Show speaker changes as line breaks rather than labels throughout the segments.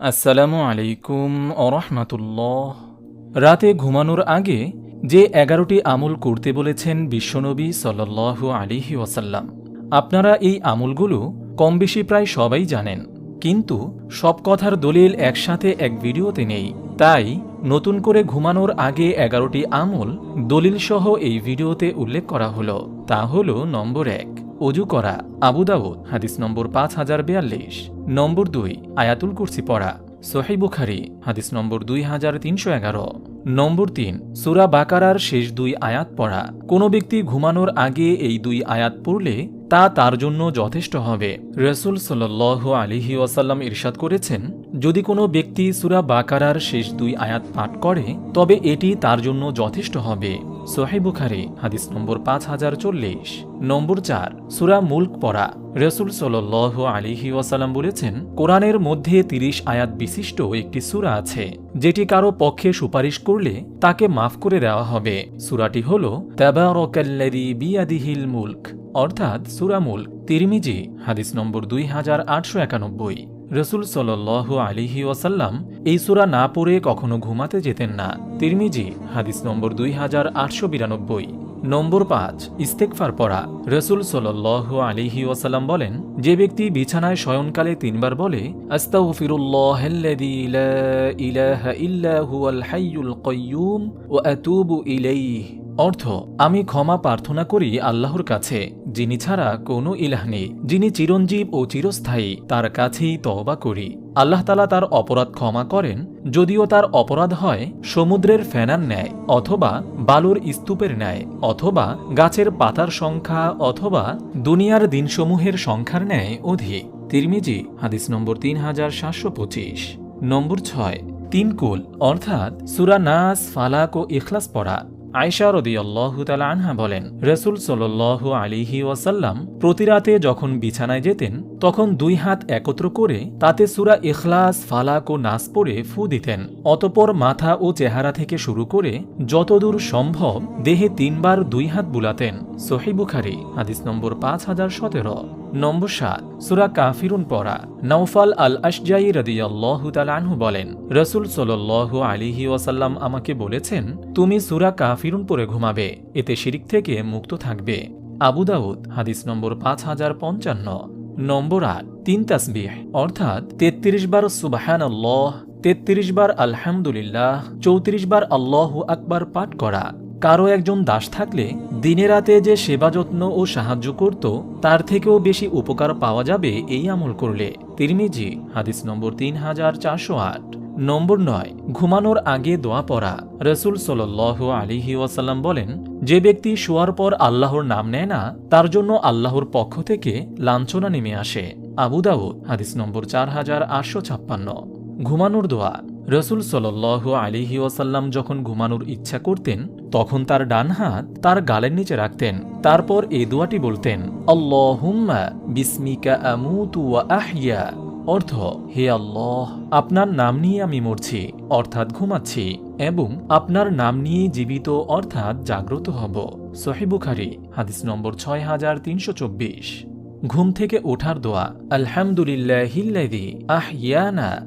আসসালামু আলাইকুম অরহমাতুল্লাহ রাতে ঘুমানোর আগে যে এগারোটি আমল করতে বলেছেন বিশ্বনবী সাল্লাহ আলিহি ওয়াসাল্লাম, আপনারা এই আমলগুলো কম বেশি প্রায় সবাই জানেন। কিন্তু সব কথার দলিল একসাথে এক ভিডিওতে নেই। তাই নতুন করে ঘুমানোর আগে এগারোটি আমল দলিলসহ এই ভিডিওতে উল্লেখ করা হলো। তা হল নম্বর এক। অজু করা, আবু দাউদ, হাদিস নম্বর পাঁচ হাজার বিয়াল্লিশ, নম্বর দুই, আয়াতুল কুরসি পড়া সোহে বুখারি, হাদিস নম্বর দুই হাজার তিনশো এগারো, নম্বর তিন, সুরা বাকারার শেষ দুই আয়াত পড়া, কোনো ব্যক্তি ঘুমানোর আগে এই দুই আয়াত পড়লে তা তার জন্য যথেষ্ট হবে। রসুল সাল আলিহি ওয়াসাল্লাম ইরশাদ করেছেন, যদি কোনো ব্যক্তি সুরা বাকারার শেষ দুই আয়াত পাঠ করে, তবে এটি তার জন্য যথেষ্ট হবে। সোহে বুখারি, হাদিস নম্বর পাঁচ হাজার চল্লিশ, নম্বর চার, সুরা মুল্ক পড়া। রসুল সাল আলিহি ওয়াসাল্লাম বলেছেন, কোরআনের মধ্যে তিরিশ আয়াত বিশিষ্ট একটি সুরা আছে, যেটি কারও পক্ষে সুপারিশ করলে তাকে মাফ করে দেওয়া হবে। সুরাটি হল তাবারকাল্লাযী বিয়াদিহিল মুল্ক, অর্থাৎ সুরা মুল্ক, তিরমিজি, হাদিস নম্বর দুই হাজার আটশো একানব্বই। রসুল সাল আলিহি ওয়াসাল্লাম এই সুরা না পড়ে কখনো ঘুমাতে যেতেন না। তিরমিজি, হাদিস নম্বর দুই হাজার আটশো বিরানব্বই। নম্বর পাঁচ ইস্তেকফার পড়া। রসুল সাল আলিহি ওয়াসাল্লাম বলেন, যে ব্যক্তি বিছানায় শয়নকালে তিনবার বলে ইলাহা ইল্লা হুয়াল হাইয়ুল কাইয়্যুম ওয়া আতুবু ইলাইহি। অর্থ, আমি ক্ষমা প্রার্থনা করি আল্লাহর কাছে, যিনি ছাড়া কোনো ইলাহ নেই। যিনি চিরঞ্জীব ও চিরস্থায়ী, তার কাছেই তওবা করি। আল্লাহ তালা তার অপরাধ ক্ষমা করেন, যদিও তার অপরাধ হয় সমুদ্রের ফেনার ন্যায়, অথবা বালুর স্তূপের ন্যায়, অথবা গাছের পাতার সংখ্যা, অথবা দুনিয়ার দিনসমূহের সংখ্যার ন্যায় অধিক। তিরমিজি, হাদিস নম্বর তিন হাজার সাতশো পঁচিশ। নম্বর ছয়, তিন কুল, অর্থাৎ সুরা নাস, ফালাক ও ইখলাস পড়া। আয়সা রদি তালা আনহা বলেন, রসুল সাল আলিহি ওয়াসাল্লাম প্রতি রাতে যখন বিছানায় যেতেন, তখন দুই হাত একত্র করে তাতে সুরা ইখলাস, ফালাক ও নাস পড়ে ফু দিতেন। অতপর মাথা ও চেহারা থেকে শুরু করে যতদূর সম্ভব দেহে তিনবার দুই হাত বুলাতেন। সোহি হাদিস নম্বর পাঁচ হাজার সতেরো। নম্বর সাত, সুরা কাফিরুন পড়া। নৌফাল আল আশজাই রদিয়াল্লাহু আনহু বলেন, রসুল সাল আলিহি ওয়াসাল্লাম আমাকে বলেছেন, তুমি সুরা কাফিরুন পরে ঘুমাবে, এতে শিরিক থেকে মুক্ত থাকবে। আবু দাউদ, হাদিস নম্বর পাঁচ হাজার পঞ্চান্ন, নম্বর আট, তিন তাসবিহ, অর্থাৎ তেত্রিশ বার সুবাহান আল্লাহ তেত্রিশ বার আলহামদুলিল্লাহ, চৌত্রিশ বার আল্লাহ আকবার পাঠ করা। কারও একজন দাস থাকলে দিনে রাতে যে সেবা যত্ন ও সাহায্য করত, তার থেকেও বেশি উপকার পাওয়া যাবে এই আমল করলে। তিরমিজি, হাদিস নম্বর তিন হাজার চারশো আট। নম্বর নয়, ঘুমানোর আগে দোয়া পড়া। রসুল সাল আলিহি ওয়াসাল্লাম বলেন, যে ব্যক্তি শোয়ার পর আল্লাহর নাম নেয় না, তার জন্য আল্লাহর পক্ষ থেকে লাঞ্ছনা নেমে আসে। আবু দাউদ, হাদিস নম্বর চার হাজার আটশো ছাপ্পান্ন। ঘুমানোর দোয়া। রসুল সাল আলিহি ওয়াসাল্লাম যখন ঘুমানোর ইচ্ছা করতেন, তখন তার ডান হাত তার গালের নিচে রাখতেন। তারপর এ দোয়াটি বলতেন, আল্লাহুম্মা বিসমিকা আমুতু ওয়া আহিয়া অর্থ, হে আল্লাহ, আপনার নাম নিয়ে আমি মরছি, অর্থাৎ ঘুমাচ্ছি, এবং আপনার নাম নিয়ে জীবিত, অর্থাৎ জাগ্রত হব। সহিবুখারি হাদিস নম্বর ছয় হাজার তিনশো চব্বিশ। ঘুম থেকে ওঠার দোয়া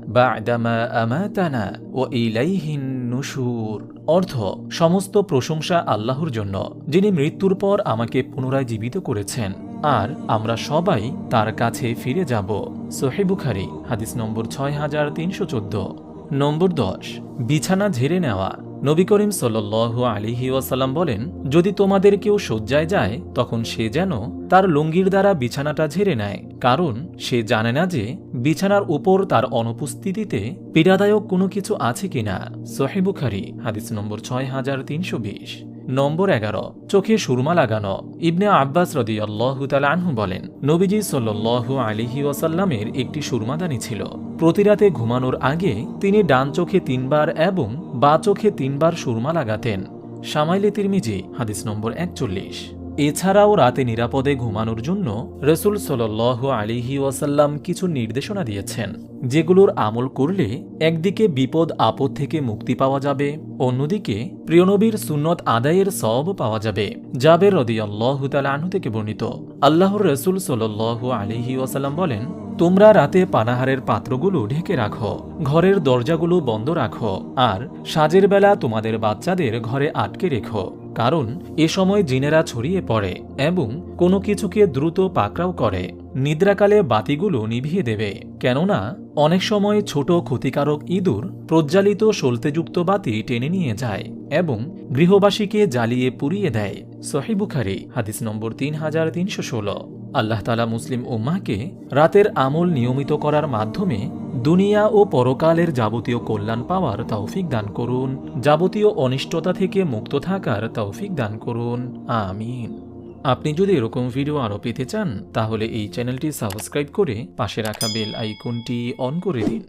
বা'দামা আমাতানা ইলাইহিন নুশুর। অর্থ, সমস্ত প্রশংসা আল্লাহর জন্য, যিনি মৃত্যুর পর আমাকে পুনরায় জীবিত করেছেন, আর আমরা সবাই তার কাছে ফিরে যাব। সোহেবুখারি হাদিস নম্বর ছয় হাজার তিনশো চোদ্দ। নম্বর দশ, বিছানা ঝেড়ে নেওয়া নবী করিম সাল আলিহি ওয়াসাল্লাম বলেন, যদি তোমাদের কেউ শয্যায় যায়, তখন সে যেন তার লুঙ্গির দ্বারা বিছানাটা ঝেড়ে নেয়, কারণ সে জানে না যে বিছানার উপর তার অনুপস্থিতিতে পীড়াদায়ক কোনো কিছু আছে কিনা। সোহেবুখারি হাদিস নম্বর ছয় হাজার তিনশো বিশ, নম্বর এগারো, চোখে সুরমা লাগানো। ইবনে আব্বাস রদি আল্লাহ আনহু বলেন, নবীজি সাল্লু আলিহি ওয়াসাল্লামের একটি সুরমাদানি ছিল। প্রতি রাতে ঘুমানোর আগে তিনি ডান চোখে তিনবার এবং বা চোখে তিনবার সুরমা লাগাতেন। সামাইলে তিরমিজি হাদিস নম্বর একচল্লিশ। এছাড়াও রাতে নিরাপদে ঘুমানোর জন্য রসুল সাল আলিহি ওয়াসাল্লাম কিছু নির্দেশনা দিয়েছেন, যেগুলোর আমল করলে একদিকে বিপদ আপদ থেকে মুক্তি পাওয়া যাবে, অন্যদিকে প্রিয়নবীর সুন্নত আদায়ের সব পাওয়া যাবে, জাবের রদি আল্লাহ আনহু থেকে বর্ণিত। আল্লাহর রসুল সাল আলিহি ওয়াসাল্লাম বলেন, তোমরা রাতে পানাহারের পাত্রগুলো ঢেকে রাখো, ঘরের দরজাগুলো বন্ধ রাখো, আর সাজের বেলা তোমাদের বাচ্চাদের ঘরে আটকে রেখো। কারণ এ সময় জিনেরা ছড়িয়ে পড়ে এবং কোনো কিছুকে দ্রুত পাকড়াও করে। নিদ্রাকালে বাতিগুলো নিভিয়ে দেবে, কেননা অনেক সময় ছোট ক্ষতিকারক ইঁদুর প্রজ্বালিত সলতেযুক্ত বাতি টেনে নিয়ে যায় এবং গৃহবাসীকে জ্বালিয়ে পুড়িয়ে দেয়। সহিবুখারি হাদিস নম্বর তিন হাজার তিনশো ষোলো। আল্লাহতালা মুসলিম উম্মাহকে রাতের আমল নিয়মিত করার মাধ্যমে দুনিয়া ও পরকালের যাবতীয় কল্যাণ পাওয়ার তৌফিক দান করুন। যাবতীয় অনিষ্টতা থেকে মুক্ত থাকার তৌফিক দান করুন। আমিন। আপনি যদি এরকম ভিডিও আরও পেতে চান, তাহলে এই চ্যানেলটি সাবস্ক্রাইব করে পাশে রাখা বেল আইকনটি অন করে দিন।